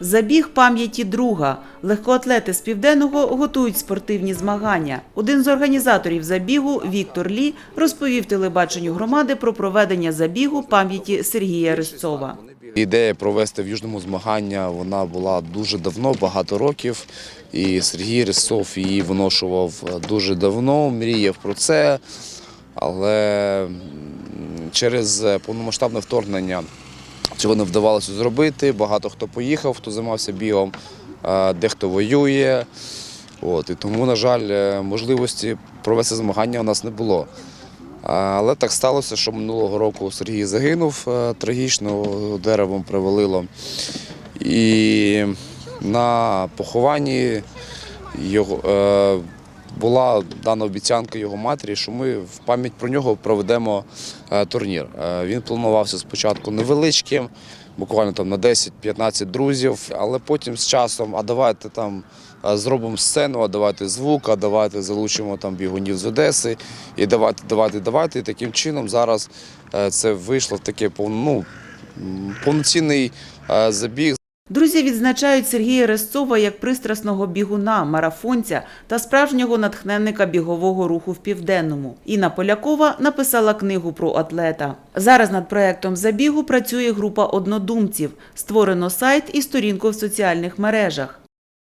Забіг пам'яті друга. Легкоатлети з південного готують спортивні змагання. Один з організаторів забігу Віктор Лі розповів телебаченню громади про проведення забігу пам'яті Сергія Резцова. Ідея провести в Южному змагання вона була дуже давно, багато років. І Сергій Рисов її виношував дуже давно, мріяв про це. Але через повномасштабне вторгнення цього не вдавалося зробити. Багато хто поїхав, хто займався бігом, дехто воює. От, і тому, на жаль, е, можливості провести змагання у нас не було. Але так сталося, що минулого року Сергій загинув е, трагічно, деревом привалило. І на похованні його, е, була дана обіцянка його матері, що ми в пам'ять про нього проведемо е, турнір. Е, Він планувався спочатку невеличким, буквально там на 10-15 друзів, але потім з часом, а давайте там е, зробимо сцену, а давайте звук, а давайте залучимо там бігунів з Одеси, і давайте, давайте, давайте. І таким чином зараз це вийшло в таке ну, повноцінний забіг. Друзі відзначають Сергія Резцова як пристрасного бігуна, марафонця та справжнього натхненника бігового руху в південному. Інна Полякова написала книгу про атлета. Зараз над проектом забігу працює група однодумців. Створено сайт і сторінку в соціальних мережах.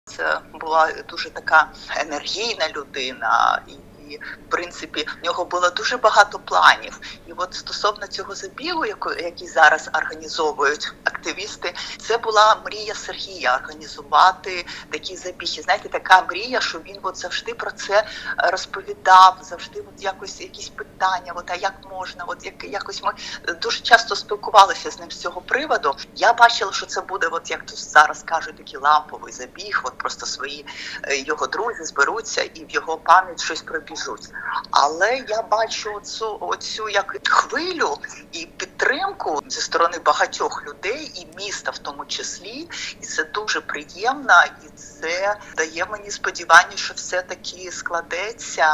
Це була дуже така енергійна людина, і в принципі в нього було дуже багато планів. І от стосовно цього забігу, який зараз організовують активісти, це була мрія Сергія організувати такі забіги. Знаєте, така мрія, що він от завжди про це розповідав, завжди от якось якісь питання. От а як можна? От як якось ми дуже часто спілкувалися з ним з цього приводу. Я бачила, що це буде, от як тут зараз кажуть, такий ламповий забіг. От просто свої е, його друзі зберуться і в його пам'ять щось пробіжуть. Але я бачу оцю, оцю як хвилю і підтримку зі сторони багатьох людей і міста, в тому числі, і це дуже приємно, і це дає мені сподівання, що все таки складеться.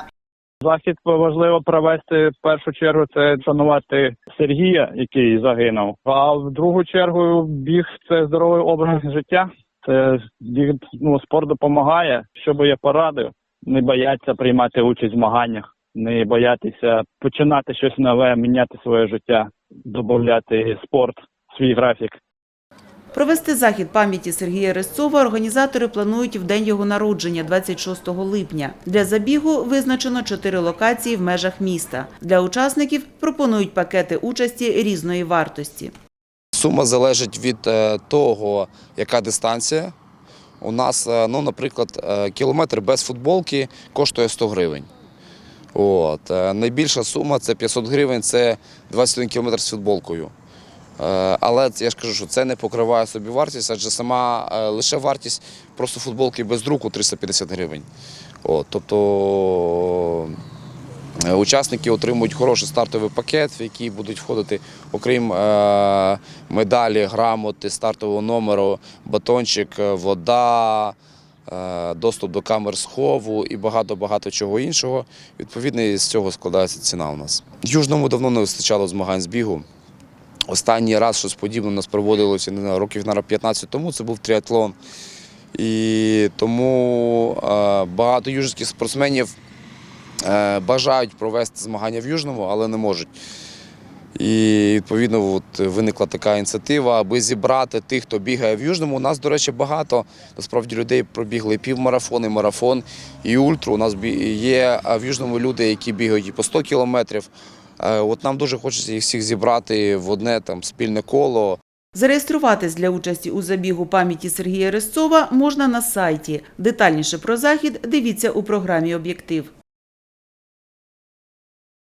Захід важливо провести в першу чергу це шанувати Сергія, який загинув. А в другу чергу біг це здоровий образ життя. Це ну, спорт допомагає. Що би я порадив, не бояться приймати участь в змаганнях, не боятися починати щось нове, міняти своє життя, додати спорт в свій графік. Провести захід пам'яті Сергія Резцова організатори планують в день його народження, 26 липня. Для забігу визначено чотири локації в межах міста. Для учасників пропонують пакети участі різної вартості. Сума залежить від е, того, яка дистанція. У нас, е, ну, наприклад, е, кілометр без футболки коштує 100 гривень. От. е, Найбільша сума це 500 гривень, це 21 кілометр з футболкою. Але я ж кажу, що це не покриває собі вартість, адже сама лише вартість просто футболки без друку 350 гривень. От, тобто Учасники отримують хороший стартовий пакет, в який будуть входити, окрім е, медалі, грамоти, стартового номеру, батончик, е, вода, е, доступ до камер схову і багато-багато чого іншого. Відповідно, з цього складається ціна у нас. Южному давно не вистачало змагань з бігу. Останній раз щось подібне у нас проводилося років на 15 тому, це був тріатлон. І тому е, багато южних спортсменів е, бажають провести змагання в Южному, але не можуть. І відповідно от, виникла така ініціатива, аби зібрати тих, хто бігає в Южному. У нас, до речі, багато насправді людей пробігли і півмарафон, і марафон, і ультру. У нас є в Южному люди, які бігають і по 100 кілометрів. Е, От нам дуже хочеться їх всіх зібрати в одне там спільне коло. Зареєструватись для участі у забігу пам'яті Сергія Резцова можна на сайті. Детальніше про захід дивіться у програмі «Об'єктив».